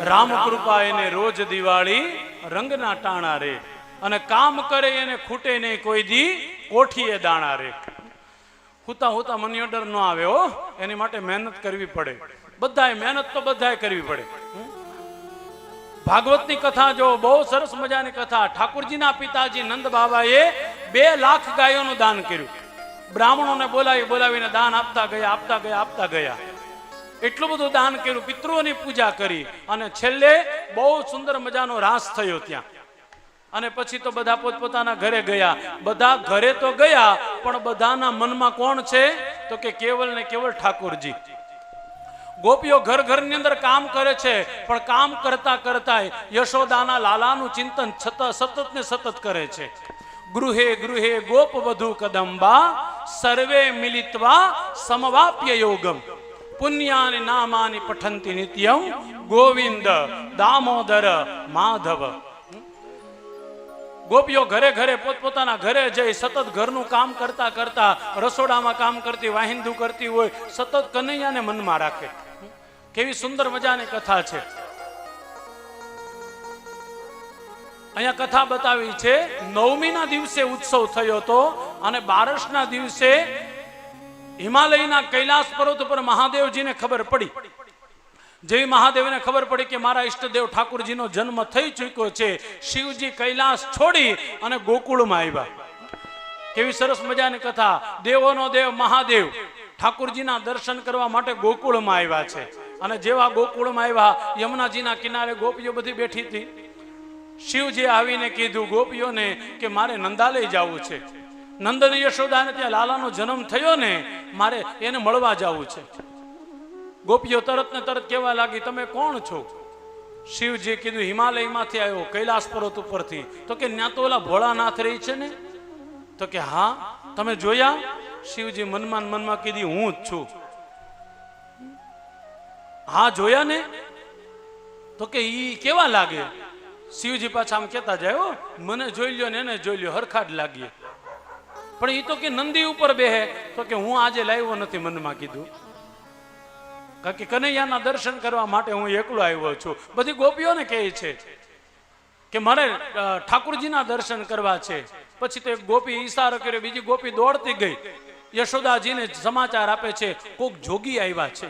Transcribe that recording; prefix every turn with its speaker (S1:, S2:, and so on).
S1: રામ કૃપા એને રોજ દિવાળી રંગના ટાણા રે. અને કામ કરે એને ખૂટે નહીં કોઈ દી, કોઠીએ દાણા રે. હુતા હુતા મની ઓર્ડર ન આવે હો, એની માટે મહેનત કરવી પડે. બધાએ મહેનત તો બધાએ કરવી પડે. ભાગવતની કથા જો બહુ સરસ મજાની કથા. ઠાકુરજીના પિતાજી નંદ બાબાએ બે લાખ ગાયોનું દાન કર્યું. બ્રાહ્મણોને બોલાવી બોલાવીને દાન આપતા ગયા આપતા ગયા આપતા ગયા. એટલું બધું દાન કર્યું, પિતૃઓની પૂજા કરી અને છેલ્લે બહુ સુંદર મજાનો રાસ થયો ત્યાં. અને પછી તો બધા પોતપોતાના ઘરે ગયા. બધા ઘરે તો ગયા, પણ બધાના મનમાં કોણ છે? તો કે કેવલ ને કેવલ ઠાકોરજી. ગોપીઓ ઘર ઘરની અંદર કામ કરે છે, પણ કામ કરતા કરતા યશોદાના લાલાનું ચિંતન છતાં સતત ને સતત કરે છે. ગૃહે ગૃહે ગોપ વધુ કદંબા, સર્વે મિલિત્વા સમવાપ્ય યોગમ. પુણ્યાની નામાની પઠંતી નિત્યમ ગોવિંદ દામોદર માધવ. ગોપીઓ ઘરે ઘરે પોતપોતાના ઘરે જઈ સતત ઘરનું કામ કરતા કરતા રસોડામાં કામ કરતી વાહિંદુ કરતી હોય સતત કનૈયાને મનમાં રાખે. કેવી સુંદર મજાની કથા છે. અહીંયા કથા બતાવી છે, નવમીના દિવસે ઉત્સવ થયો હતો અને બારસના દિવસે હિમાલયના કૈલાસ પર્વત ઉપર મહાદેવજીને ખબર પડી. જેવી મહાદેવને ખબર પડી કે મારા ઈષ્ટદેવ ઠાકુરજીનો જન્મ થઈ ચૂક્યો છે, શિવજી કૈલાસ છોડી અને ગોકુળમાં આવ્યા. કેવી સરસ મજાની કથા. દેવોનો દેવ મહાદેવ. ઠાકુરજીના દર્શન કરવા માટે ગોકુળમાં આવ્યા છે. અને જેવા ગોકુળમાં આવ્યા, યમુનાજીના કિનારે ગોપીઓ બધી બેઠી હતી. શિવજી આવીને કીધું, ગોપીઓને કે મારે નંદાલય જવું છે. નંદન યશોદાને ત્યાં લાલાનો જન્મ થયો ને મારે એને મળવા જવું છે. ગોપીઓ તરત ને તરત કહેવા લાગી તમે કોણ છો? શિવજી કીધું હિમાલયમાંથી આવ્યો કૈલાસ પર્વત ઉપરથી. તો કે ત્યાં તો ઓલા ભોળાનાથ રહી છે ને? તો કે હા તમે જોયા? શિવજી મનમાં મનમાં કીધી હું જ છું. હા જોયા ને? તો કે ઈ કેવા લાગે? શિવજી પાછા આમ કહેતા જાય "હો, મને જોઈ લ્યો ને એને જોઈ લ્યો હરખાડ લાગીએ. પણ એ તો કે નંદી ઉપર બેહે. તો કે હું આજે લાવ્યો નથી મનમાં કીધું. કારણ કે કનૈયાના દર્શન કરવા માટે હું એકલો આવ્યો છું. બધી ગોપીઓને કહે છે કે મારે ઠાકુરજીના દર્શન કરવા છે. પછી તો એક ગોપી ઈશારો કર્યો, બીજી ગોપી દોડતી ગઈ. યશોદાજીને સમાચાર આપે છે, કોક જોગી આવ્યા છે.